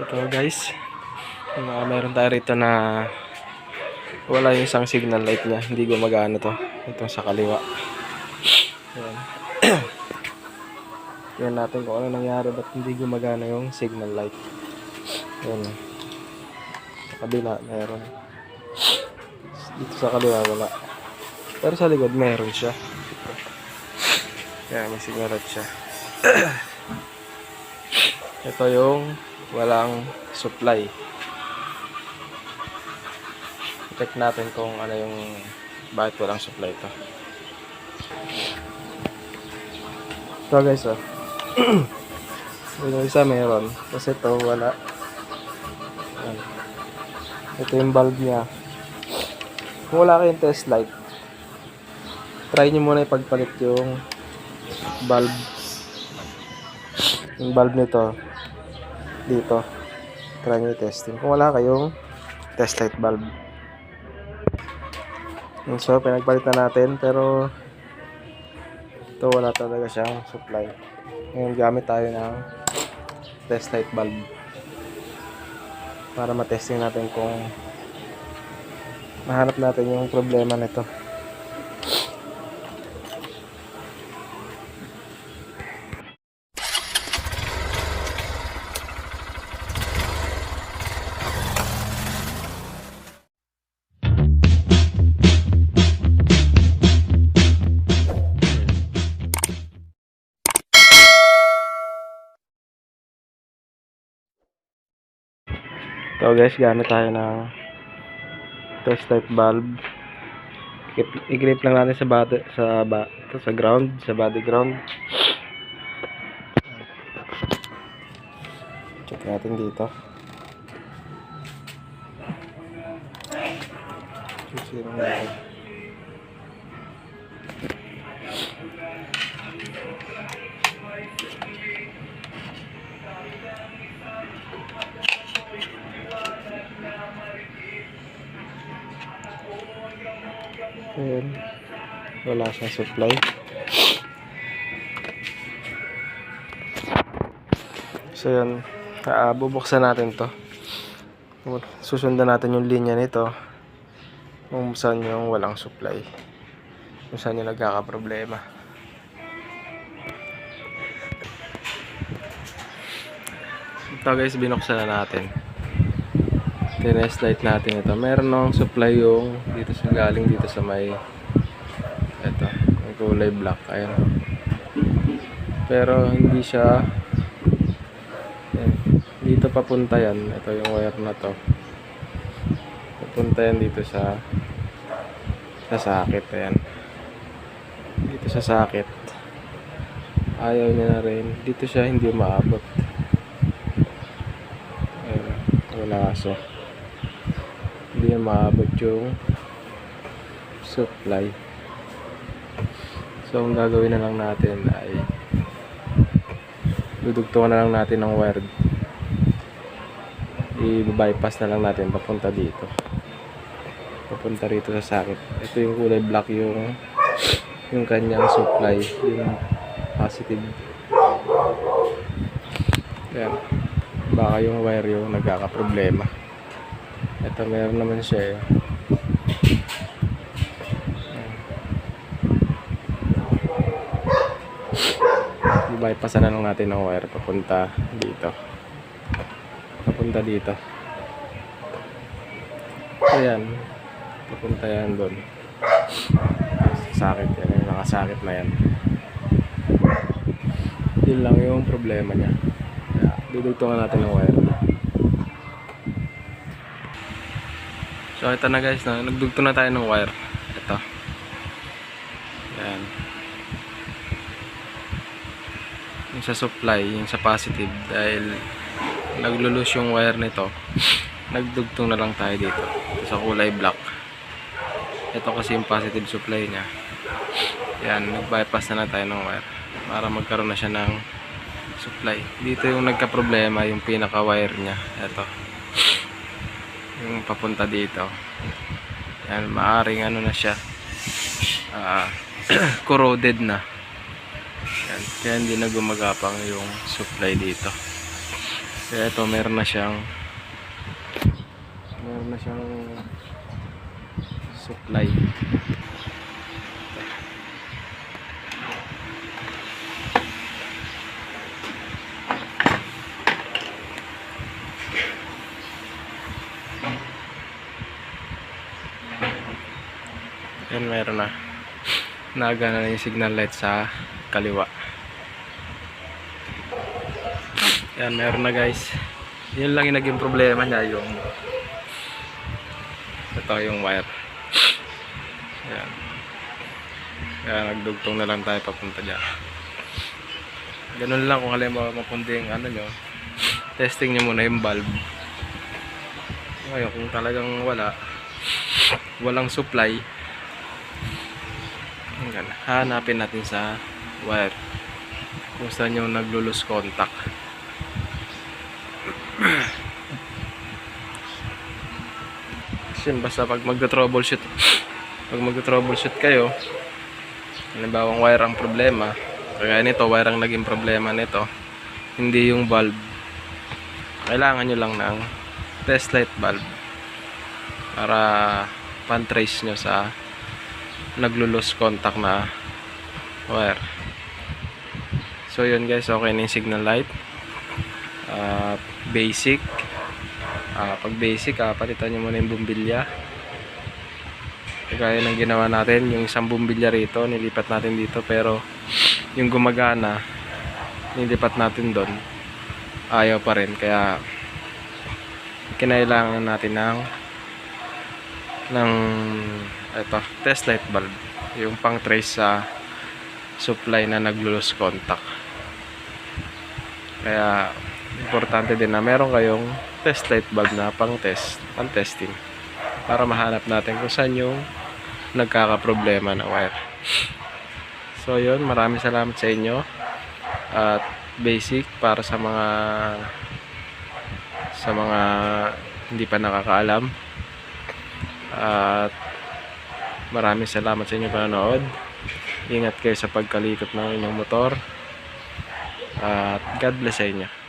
Ito guys, uh, meron tayo rito na wala yung isang signal light niya. Hindi gumagana to. Itong sa kaliwa. Ayan. Tingnan natin kung ano nangyari. Ba't hindi gumagana yung signal light. Ayan. Sa kabila, meron. Dito sa kaliwa, wala. Pero sa likod, meron siya. Kaya may signal light siya. Ito yung walang supply. Check natin kung ano yung bakit walang supply ito. Ito guys oh. yung isa meron. Kasi ito wala. Ito yung bulb niya. Kung wala kayong test light, try nyo muna ipagpalit yung bulb. Yung bulb nito dito. Try nyo testing. Kung wala kayong test light bulb. Yun, So, pinagpalit na natin. Pero, ito wala talaga siyang supply. Ngayon, gamit tayo ng test light bulb. Para matesting natin kung mahanap natin yung problema nito. Ito guys, gamit tayo ng test bulb. I- I-grip lang natin sa body, sa ba, sa ground, sa body ground. Check natin dito. Sisirang natin. Ayan. Wala siyang supply. So yan, ah, bubuksan natin to. Susundan natin yung linya nito kung saan yung walang supply. Kung saan yung nagkakaproblema. Ito guys, binuksan na natin. Tinest light natin ito. Meron nung supply yung dito sa galing dito sa may ito, yung kulay black. Ayan. Pero hindi siya Ayan. Dito papunta yan. Ito yung wire na to. Papunta yan dito sa sa sakit. Ayan. Dito sa sakit. Ayaw niya na rin. Dito siya hindi maabot. Ayan. Wala so. Hindi niya maabot yung supply. So, ang gagawin na lang natin ay dudugtungan na lang natin ng wire. I-bypass na lang natin papunta dito. Papunta rito sa sakit ito yung kulay black yung yung kanyang supply. Yung positive. Yan baka yung wire yung nagkakaproblema ito meron naman siya eh. Bypassan na lang natin ng wire papunta dito. Papunta dito. Ayan. Papunta yan doon sakit yan yung nakasakit na yan. Yun lang yung problema niya. Dudugtungan natin ng wire so ito na guys na nagdugtong na tayo ng wire. Ito. Yan yung sa supply, yung sa positive dahil naglulus yung wire nito nagdugtong na lang tayo dito. Sa kulay black. Ito kasi yung positive supply nya yan, nag-bypass na lang tayo ng wire para magkaroon na siya ng supply. Dito yung nagka-problema yung pinaka wire nya ito yung papunta dito yan, maaring ano na siya ah corroded na yan. Kaya hindi na gumagapang yung supply dito. Kaya ito, meron na siyang meron na siyang supply. Meron na. Nagana na yung signal light sa kaliwa. Yan, meron na guys. Yun lang yung naging problema niya, yung ito yung wire. Yan. Kaya nagdugtong na lang tayo papunta dyan. Ganun lang kung halimbawa mapunti yung ano nyo. Testing nyo muna yung bulb. Ngayon, kung talagang wala, walang supply, Hanggang hanapin natin sa wire kung saan yung naglulus contact. Yun, basta pag magta-troubleshoot, pag magta-troubleshoot kayo, halimbawa wire ang problema, kaya nito, wire ang naging problema nito, hindi yung valve. Kailangan nyo lang ng test light valve para pan-trace nyo sa naglulus contact na wire. So yun guys, okay na yung signal light. Ah, basic. Ah, pag basic, ah, palitan nyo muna yung bumbilya. Kaya ng ginawa natin, yung isang bumbilya rito, nilipat natin dito pero yung gumagana, nilipat natin doon. Ayaw pa rin, kaya kinailangan natin ng ng ito, test light bulb. Yung pang trace sa supply na naglulus contact. Kaya importante din na meron kayong test light bulb na pang test, pang testing. Para mahanap natin kung saan yung nagkakaproblema na wire. So yun, maraming salamat sa inyo. At basic para sa mga sa mga hindi pa nakakaalam. At Maraming salamat sa inyong panonood. Ingat kayo sa pagkalikot ng inyong motor. At God bless sa inyo.